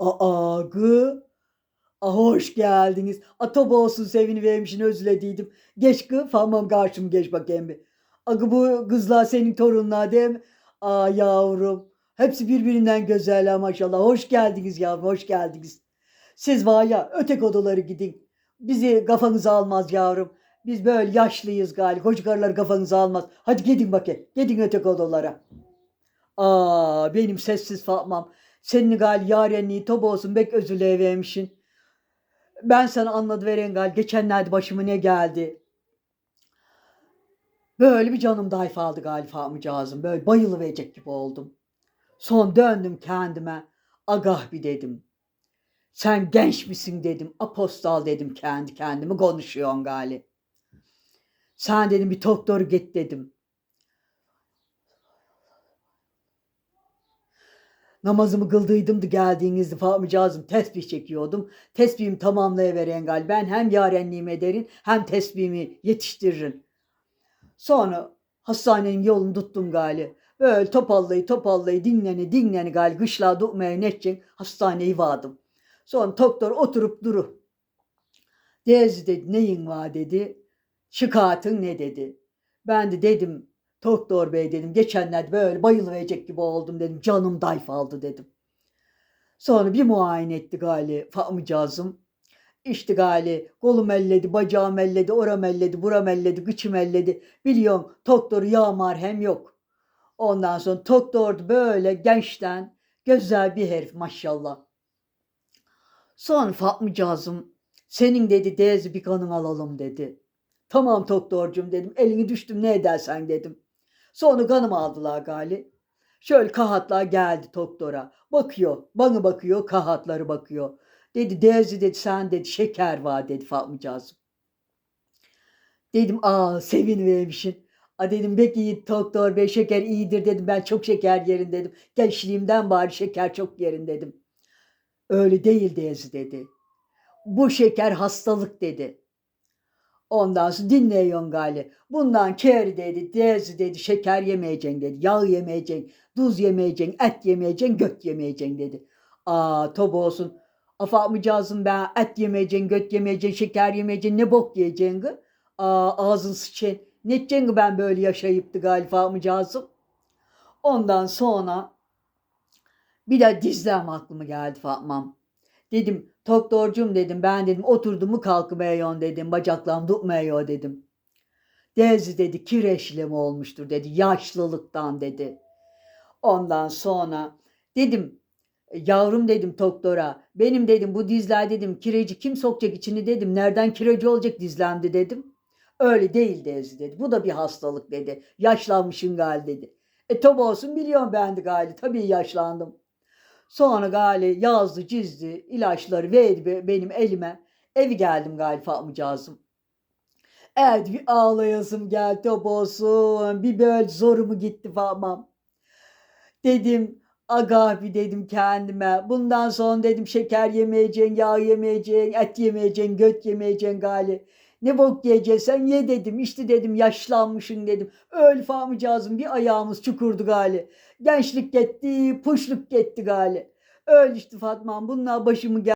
Aa gı. Ah hoş geldiniz. Atob olsun sevini vermişin özlediydim. Geç gı famam karşım geç bakayım bir. Agı bu kızlar senin torunlar değil mi? Aa yavrum. Hepsi birbirinden güzel ha maşallah. Hoş geldiniz yavrum hoş geldiniz. Siz var ya ötek odaları gidin. Bizi kafanıza almaz yavrum. Biz böyle yaşlıyız galiba. Koca karılar almaz. Hadi gidin bakayım. Gidin ötek odalara. Aa benim sessiz Fatmam. Senin gal yarenliği top olsun bek özüle vermişsin. Ben sana anladı veren gal geçenlerde başıma ne geldi. Böyle bir canım dayfa aldı galiba amcağızım. Böyle bayılıverecek gibi oldum. Son döndüm kendime. Agah bir dedim. Sen genç misin dedim. Apostol dedim kendi kendime konuşuyorsun gali. Sen dedim bir doktor git dedim. Namazımı kıldıydım da geldiğinizde Famicazım tesbih çekiyordum. Tesbihimi tamamlayıveren gal. Ben hem yarenliğimi ederin hem tesbihimi yetiştiririm. Sonra hastanenin yolunu tuttum gali. Böyle topallayı topallayı dinleni dinleni gali. Kışla tutmaya netçen hastaneyi vardım. Sonra doktor oturup duru. Dezi dedi neyin var dedi. Şikayetın ne dedi. Ben de dedim doktor bey dedim geçenlerde böyle bayılıverecek gibi oldum dedim. Canım dayf aldı dedim. Sonra bir muayene etti gali famıcazım. İşte gali kolum elledi, bacağım elledi, oram elledi, buram elledi, gıçım elledi. Biliyorum doktoru yağmar hem yok. Ondan sonra doktor böyle gençten güzel bir herif maşallah. Sonra Fatmacığızım senin dedi deze bir kanın alalım dedi. Tamam doktorcum dedim elini düştüm ne edersen dedim. Sonra kanımı aldılar gali. Şöyle kahatlar geldi doktora. Bakıyor bana bakıyor kahatları bakıyor. Dedi deze dedi sen dedi şeker var dedi Fatmacığızım. Dedim aa sevin vermişsin. A dedim peki iyi doktor bey şeker iyidir dedim ben çok şeker yerin dedim. Gençliğimden bari şeker çok yerin dedim. Öyle değil Dezi dedi. Bu şeker hastalık dedi. Ondan sonra dinleyon gali. Bundan kere dedi, Dezi dedi, şeker yemeyeceksin dedi. Yağ yemeyeceksin, tuz yemeyeceksin, et yemeyeceksin, göt yemeyeceksin dedi. Aa tob olsun. Afamıcağızım ben et yemeyeceksin, göt yemeyeceksin, şeker yemeyeceksin, ne bok yiyeceksin gı? Aa ağzın sıçın. Ne edeceksin ben böyle yaşayıptı galiba amcağızım. Ondan sonra bir de dizlem aklıma geldi Fatmam. Dedim doktorcum dedim. Ben dedim oturdum mu kalkmıyor dedim. Bacaklarım tutmuyor dedim. Dezi dedi kireçle mi olmuştur? dedi. Yaşlılıktan dedi. Ondan sonra dedim yavrum dedim doktora. Benim dedim bu dizler dedim kireci kim sokacak içini? dedim. Nereden kireci olacak dizlemdi? dedim. Öyle değil Dezi dedi. Bu da bir hastalık dedi. Yaşlanmışın gal dedi. E tabi olsun biliyorum ben de gali. Tabii yaşlandım. Sonra gali yazdı çizdi ilaçları verdi be- benim elime. Evi geldim gali Fatmacığızım. Evet bir ağlayasım geldi olsun. Bir böyle zorumu gitti Fatmam. Dedim aga bir dedim kendime. Bundan sonra dedim şeker yemeyeceksin, yağ yemeyeceksin, et yemeyeceksin, göt yemeyeceksin gali. Ne bok yiyeceksen ye dedim. İşte dedim yaşlanmışsın dedim. Öyle famıcağızım bir ayağımız çukurdu gali. Gençlik gitti, puşluk gitti gali. Öyle işte Fatma'm bunlar başımı gel.